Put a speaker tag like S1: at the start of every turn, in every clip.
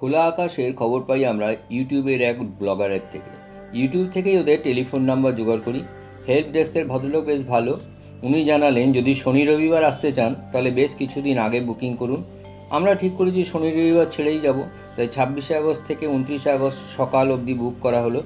S1: খোলা আকাশের খবর পাই আমরা ইউটিউবের এক ব্লগারের থেকে। ইউটিউব থেকেই ওদের টেলিফোন নাম্বার জোগাড় করি। হেল্প ডেস্কের ভদ্রলোক বেশ ভালো। উনি জানালেন, যদি শনি রবিবার আসতে চান, তাহলে বেশ কিছুদিন আগে বুকিং করুন। আমরা ঠিক করেছি শনি রবিবার ছেড়েই যাব। তাই ছাব্বিশে আগস্ট থেকে উনত্রিশে আগস্ট সকাল অবধি বুক করা হলো।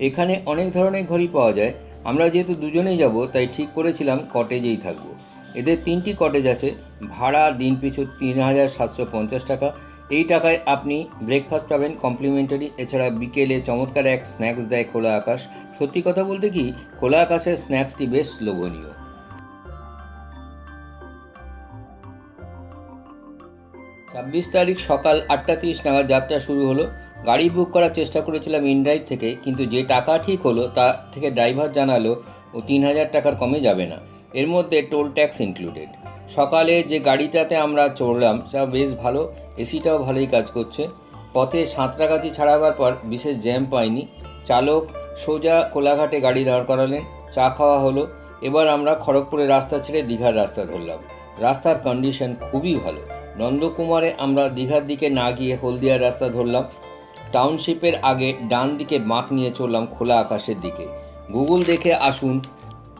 S1: এখানে অনেক ধরনের ঘড়ি পাওয়া যায়। আমরা যেহেতু দুজনেই যাব, তাই ঠিক করেছিলাম কটেজেই থাকব। এদের তিনটি কটেজ আছে। ভাড়া দিন পিছু তিন হাজার সাতশো পঞ্চাশ টাকা। এই টাকায় আপনি ব্রেকফাস্ট পাবেন কমপ্লিমেন্টারি এছাড়া বিকেলে চমৎকার এক স্ন্যাক্স দেয় খোলা আকাশ। সত্যি কথা বলতে কি, খোলা আকাশের স্ন্যাক্সটি বেশ লোভনীয়। ছাব্বিশ তারিখ সকাল আটটা তিরিশ নাগাদ যাত্রা শুরু হলো। গাড়ি বুক করার চেষ্টা করেছিলাম ইনড্রাইভ থেকে, কিন্তু যে টাকা ঠিক হলো তা থেকে ড্রাইভার জানালো, ও তিন হাজার টাকার কমে যাবে না। এর মধ্যে টোল ট্যাক্স ইনক্লুডেড সকালে যে গাড়িটাতে আমরা চড়লাম তা বেশ ভালো। এসিটাও ভালোই কাজ করছে। পথে সাঁতরাগাছি ছাড়াবার পর বিশেষ জ্যাম পাইনি। চালক সোজা কোলাঘাটে গাড়ি দাঁড় করালেন, চা খাওয়া হলো। এবার আমরা খড়গপুরের রাস্তা ছেড়ে দীঘার রাস্তা ধরলাম। রাস্তার কন্ডিশন খুবই ভালো। নন্দকুমারে আমরা দীঘার দিকে না গিয়ে হলদিয়ার রাস্তা ধরলাম। টাউনশিপের আগে ডান দিকে বাঁক নিয়ে চললাম খোলা আকাশের দিকে। গুগল দেখে আসুন,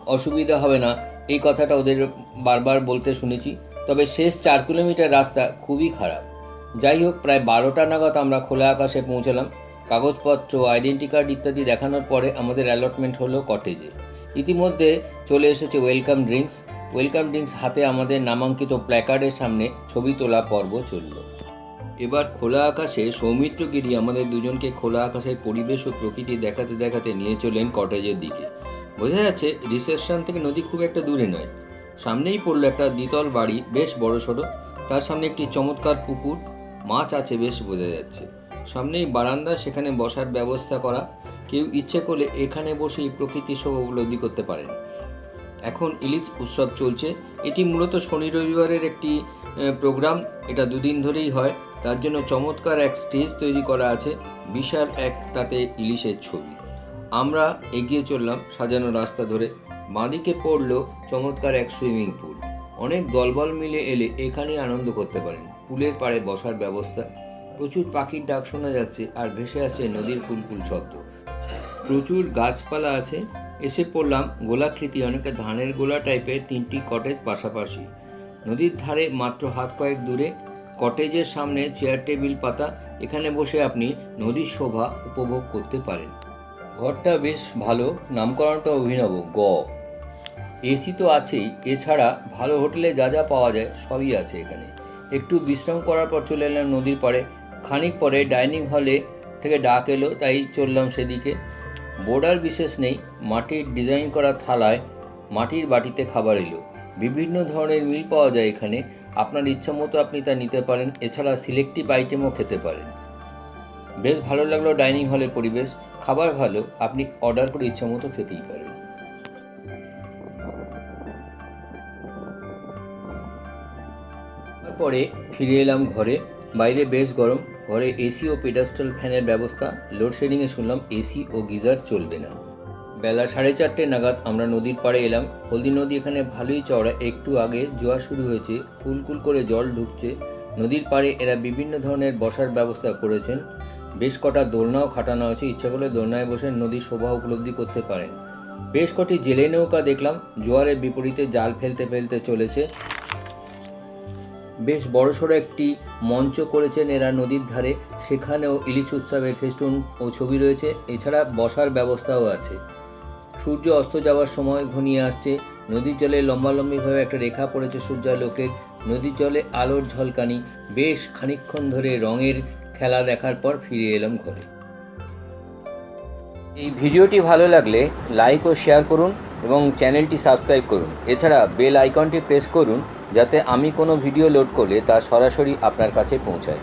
S1: অসুবিধা হবে না। এই কথাটা ওদের বারবার বলতে শুনেছি। তবে শেষ চার কিলোমিটার রাস্তা খুবই খারাপ। যাই হোক প্রায় বারোটা নাগাদ আমরা খোলা আকাশে পৌঁছালাম। কাগজপত্র, আইডেন্টি কার্ড ইত্যাদি দেখানোর পরে আমাদের অ্যালটমেন্ট হলো কটেজে ইতিমধ্যে চলে এসেছে ওয়েলকাম ড্রিঙ্কস ওয়েলকাম ড্রিঙ্কস হাতে আমাদের নামাঙ্কিত প্ল্যাকার্ডের সামনে ছবি তোলা পর্ব চলল। এবার খোলা আকাশে সৌমিত্রগিরি আমাদের দুজনকে খোলা আকাশের পরিবেশ ও প্রকৃতি দেখাতে দেখাতে নিয়ে চলেন কটেজের দিকে। বোঝা যাচ্ছে রিসেপশন থেকে নদী খুব একটা দূরে নয়। সামনেই পড়ল একটা দ্বিতল বাড়ি, বেশ বড় সড়ো তার সামনে একটি চমৎকার পুকুর মাছ আছে বেশ বোঝা যাচ্ছে। সামনেই বারান্দা, সেখানে বসার ব্যবস্থা করা। কেউ ইচ্ছে করলে এখানে বসেই প্রকৃতি শোভা উপলব্ধি করতে পারেন। এখন ইলিশ উৎসব চলছে। এটি মূলত শনি রবিবারের একটি প্রোগ্রাম। এটা দুদিন ধরেই হয়। তার জন্য চমৎকার এক স্টেজ তৈরি করা আছে। বিশাল এক তাতে ইলিশের ছবি। আমরা এগিয়ে চললাম সাজানো রাস্তা ধরে। বাঁদিকে পড়ল চমৎকার এক সুইমিং পুল। অনেক দলবল মিলে এলে এখানেই আনন্দ করতে পারেন। পুলের পাড়ে বসার ব্যবস্থা। প্রচুর পাখির ডাক শোনা যাচ্ছে আর ভেসে আছে নদীর কুলকুল শব্দ। প্রচুর গাছপালা আছে। এসে পড়লাম গোলাকৃতি অনেকটা ধানের গোলা টাইপের তিনটি কটেজ পাশাপাশি। নদীর ধারে মাত্র হাত কয়েক দূরে কটেজের সামনে চেয়ার টেবিল পাতা। এখানে বসে আপনি নদীর শোভা উপভোগ করতে পারেন। ঘরটা বেশ ভালো। নামকরণটা অভিনব। গ। এসি তো আছেই। এছাড়া ভালো হোটেলে যা যা পাওয়া যায় সবই আছে এখানে। একটু বিশ্রাম করার পর চলে এলাম নদীর পাড়ে। খানিক পরে ডাইনিং হলে থেকে ডাক এলো, তাই চললাম সেদিকে। বোর্ডার বিশেষ নেই, মাটির ডিজাইন করা থালায় মাটির বাটিতে খাবার এলো। বিভিন্ন ধরনের মিল পাওয়া যায় এখানে, আপনার ইচ্ছা মতো আপনি তা নিতে পারেন, এছাড়া সিলেক্টিভ আইটেমও খেতে পারেন। বেশ ভালো লাগল ডাইনিং হলের পরিবেশ, খাবার ভালো, আপনি অর্ডার করে ইচ্ছা মতো খেতেই পারেন। তারপরে ফিরে এলাম ঘরে। বাইরে বেশ গরম। ঘরে এসি ও পেডাস্টাল ফ্যানের ব্যবস্থা। লোডশেডিংয়ে শুনলাম এসি ও গিজার চলবে না। বেলা সাড়ে চারটে নাগাদ আমরা নদীর পাড়ে এলাম। হলদি নদী এখানে ভালোই চওড়া। একটু আগে জোয়ার শুরু হয়েছে। কুলকুল করে জল ঢুকছে। নদীর পাড়ে এরা বিভিন্ন ধরনের বসার ব্যবস্থা করেছেন। বেশ কটা দোলনাও খাটানো আছে। ইচ্ছা করলে দোলনায় বসে নদীর শোভা উপলব্ধি করতে পারেন। বেশ কটি জেলে নৌকা দেখলাম। জোয়ারের বিপরীতে জাল ফেলতে ফেলতে চলেছে। বেশ বড়সড় একটি মঞ্চ করেছেন এরা নদীর ধারে। সেখানেও ইলিশ উৎসবের ফেস্টুন ও ছবি রয়েছে। এছাড়া বসার ব্যবস্থাও আছে। সূর্য অস্ত যাওয়ার সময় ঘনিয়ে আসছে। নদীর জলে লম্বালম্বিভাবে একটা রেখা পড়েছে সূর্যালোকের। নদীর জলে আলোর ঝলকানি। বেশ খানিকক্ষণ ধরে রঙের খেলা দেখার পর ফিরে এলাম ঘরে। এই ভিডিওটি ভালো লাগলে লাইক ও শেয়ার করুন এবং চ্যানেলটি সাবস্ক্রাইব করুন। এছাড়া বেল আইকনটি প্রেস করুন। যাতে আমি কোনো ভিডিও লোড করলে তা সরাসরি আপনার কাছে পৌঁছায়।